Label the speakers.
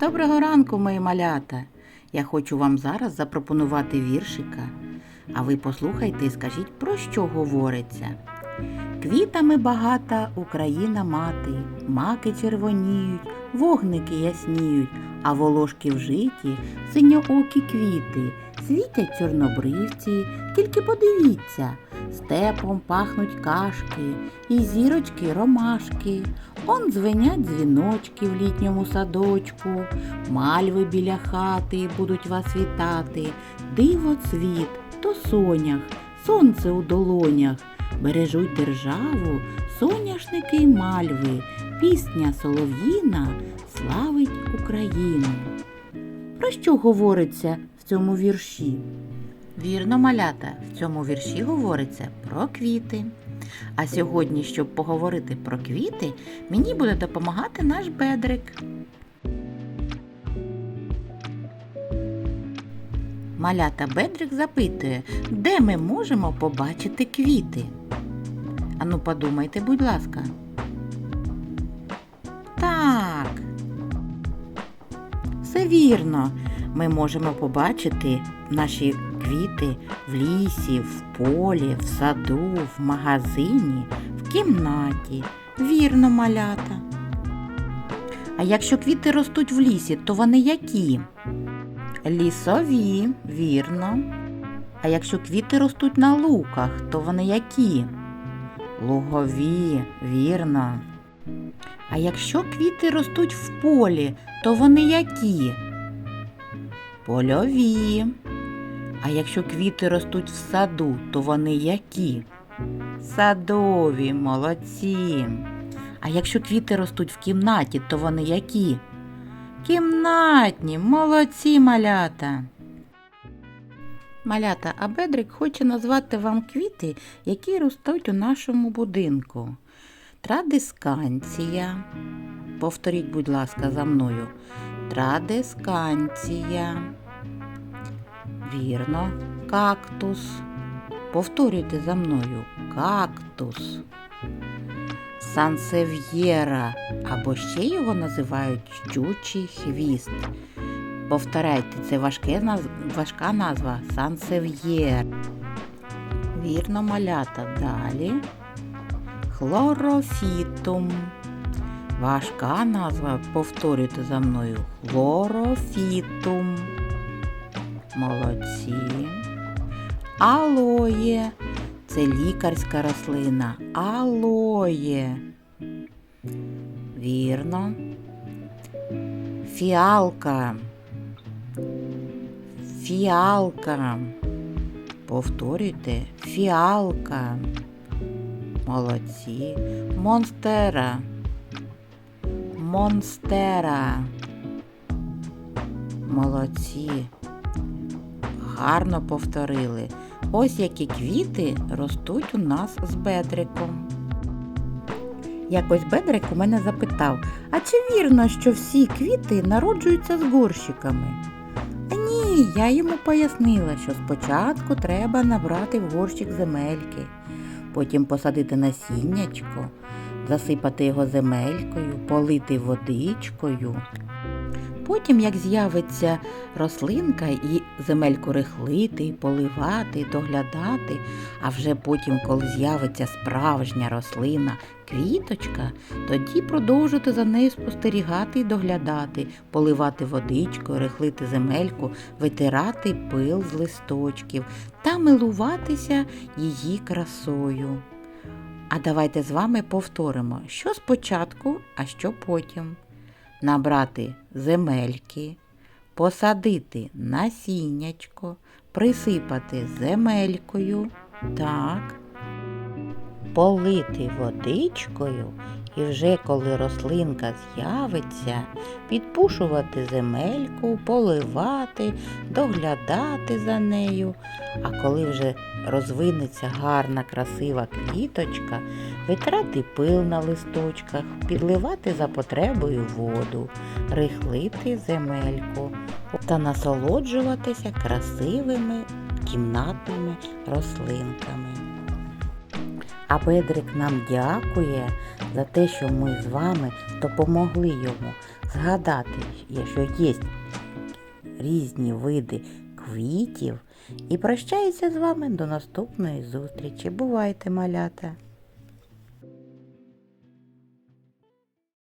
Speaker 1: Доброго ранку, мої малята! Я хочу вам зараз запропонувати віршика, а ви послухайте і скажіть, про що говориться. Квітами багата Україна мати, маки червоніють, вогники ясніють, а волошки в житі синьоокі квіти, світять чорнобривці, тільки подивіться, степом пахнуть кашки, і зірочки ромашки. Он дзвенять дзвіночки в літньому садочку, мальви біля хати будуть вас вітати, диво цвіт, то сонях, сонце у долонях. Бережуть державу, соняшники й мальви, пісня солов'їна славить Україну. Про що говориться цьому вірші? Вірно, малята, в цьому вірші говориться про квіти. А сьогодні, щоб поговорити про квіти, мені буде допомагати наш бедрик. Малята Бедрик запитує, де ми можемо побачити квіти. Ану, подумайте, будь ласка. Так. Все вірно. Ми можемо побачити наші квіти в лісі, в полі, в саду, в магазині, в кімнаті. Вірно, малята. А якщо квіти ростуть в лісі, то вони які? Лісові, вірно. А якщо квіти ростуть на луках, то вони які? Лугові, вірно. А якщо квіти ростуть в полі, то вони які? Польові. А якщо квіти ростуть в саду, то вони які? Садові, молодці. А якщо квіти ростуть в кімнаті, то вони які? Кімнатні, молодці малята. Малята, а Бедрик хоче назвати вам квіти, які ростуть у нашому будинку. Традисканція. Повторіть, будь ласка, за мною. Традисканція. Вірно, кактус. Повторюйте за мною. Кактус. Сансев'єра, або ще його називають щучий хвіст. Повторяйте, це важке, важка назва сансев'єр. Вірно, малята. Далі. Хлорофітум. Важка назва, повторюйте за мною. Хлорофітум. Молодці. Алоє. Це лікарська рослина. Алоє. Вірно. Фіалка. Фіалка. Повторюйте. Фіалка. Молодці. Монстера. Монстера. Молодці. Гарно повторили. Ось які квіти ростуть у нас з бедриком. Якось Бедрик у мене запитав, а чи вірно, що всі квіти народжуються з горщиками? А ні, я йому пояснила, що спочатку треба набрати в горщик земельки, потім посадити насіннячко, засипати його земелькою, полити водичкою. Потім, як з'явиться рослинка, і земельку рихлити, поливати, доглядати, а вже потім, коли з'явиться справжня рослина, квіточка, тоді продовжувати за нею спостерігати і доглядати, поливати водичкою, рихлити земельку, витирати пил з листочків та милуватися її красою. А давайте з вами повторимо, що спочатку, а що потім. Набрати земельки, посадити насіннячко, присипати земелькою, так, полити водичкою і вже коли рослинка з'явиться, підпушувати земельку, поливати, доглядати за нею. А коли вже розвинеться гарна, красива квіточка, витрати пил на листочках, підливати за потребою воду, рихлити земельку та насолоджуватися красивими кімнатними рослинками. А Бедрик нам дякує за те, що ми з вами допомогли йому згадати, що є різні види квітів. І прощаюся з вами до наступної зустрічі. Бувайте, малята!